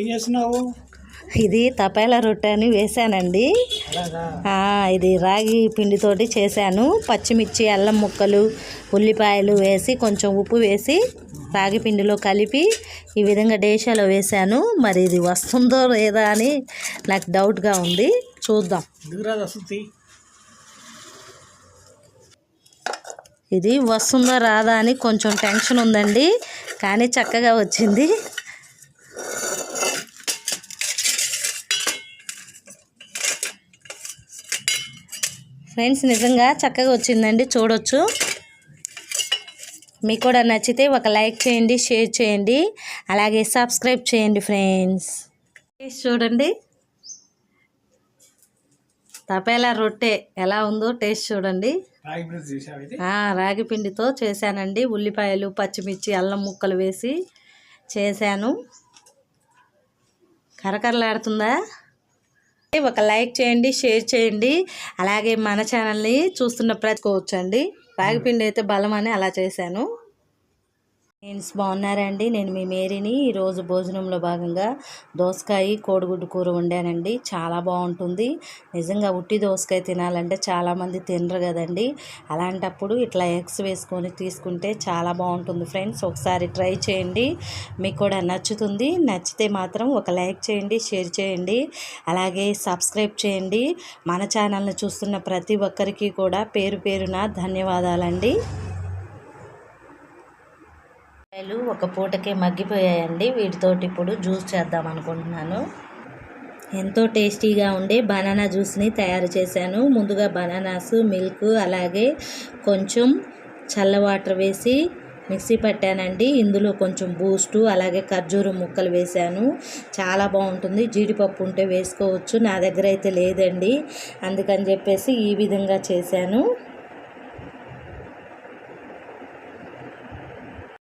ఏం చేస్తున్నావు? ఇది తపేలా రొట్టె అని ఆ, ఇది రాగి పిండితోటి చేశాను. పచ్చిమిర్చి అల్లం ముక్కలు ఉల్లిపాయలు వేసి కొంచెం ఉప్పు వేసి రాగి పిండిలో కలిపి ఈ విధంగా డేషాలో వేశాను. మరి ఇది వస్తుందో లేదా అని నాకు డౌట్గా ఉంది. చూద్దాం. ఇది వస్తుందో రాదా అని కొంచెం టెన్షన్ ఉందండి. కానీ చక్కగా వచ్చింది. ఫ్రెండ్స్ నిజంగా చక్కగా వచ్చిందండి. చూడొచ్చు. మీకు కూడా నచ్చితే ఒక లైక్ చేయండి షేర్ చేయండి. అలాగే సబ్స్క్రైబ్ చేయండి ఫ్రెండ్స్. చూడండి. తపేలా రొట్టె ఎలా ఉందో టేస్ట్ చూడండి. రాగి పిండితో చేశానండి. ఉల్లిపాయలు పచ్చిమిర్చి అల్లం ముక్కలు వేసి చేశాను. కరకరలాడుతుందా? ఒక లైక్ చేయండి షేర్ చేయండి. అలాగే మన ఛానల్ని చూస్తున్న ప్రతికోవచ్చండి రాగి పిండి అయితే బలం అని అలా చేశాను. ఫ్రెండ్స్ బాగున్నారండి. నేను మీ మేరీని. ఈరోజు భోజనంలో భాగంగా దోసకాయ కోడిగుడ్డు కూర వండానండి. చాలా బాగుంటుంది. నిజంగా ఉట్టి దోసకాయ తినాలంటే చాలామంది తినరు కదండి. అలాంటప్పుడు ఇట్లా ఎగ్స్ వేసుకొని తీసుకుంటే చాలా బాగుంటుంది ఫ్రెండ్స్. ఒకసారి ట్రై చేయండి. మీకు కూడా నచ్చుతుంది. నచ్చితే మాత్రం ఒక లైక్ చేయండి షేర్ చేయండి. అలాగే సబ్స్క్రైబ్ చేయండి. మన ఛానల్ని చూస్తున్న ప్రతి ఒక్కరికి కూడా పేరు పేరున ధన్యవాదాలండి. కాయలు ఒక పూటకే మగ్గిపోయాయండి. వీటితోటి ఇప్పుడు జ్యూస్ చేద్దాం అనుకుంటున్నాను. ఎంతో టేస్టీగా ఉండే బనానా జ్యూస్ని తయారు చేశాను. ముందుగా బనానాస్ మిల్క్ అలాగే కొంచెం చల్ల వాటర్ వేసి మిక్సీ పట్టానండి. ఇందులో కొంచెం బూస్టు అలాగే ఖర్జూరం ముక్కలు వేశాను. చాలా బాగుంటుంది. జీడిపప్పు ఉంటే వేసుకోవచ్చు. నా దగ్గర అయితే లేదండి. అందుకని చెప్పేసి ఈ విధంగా చేశాను.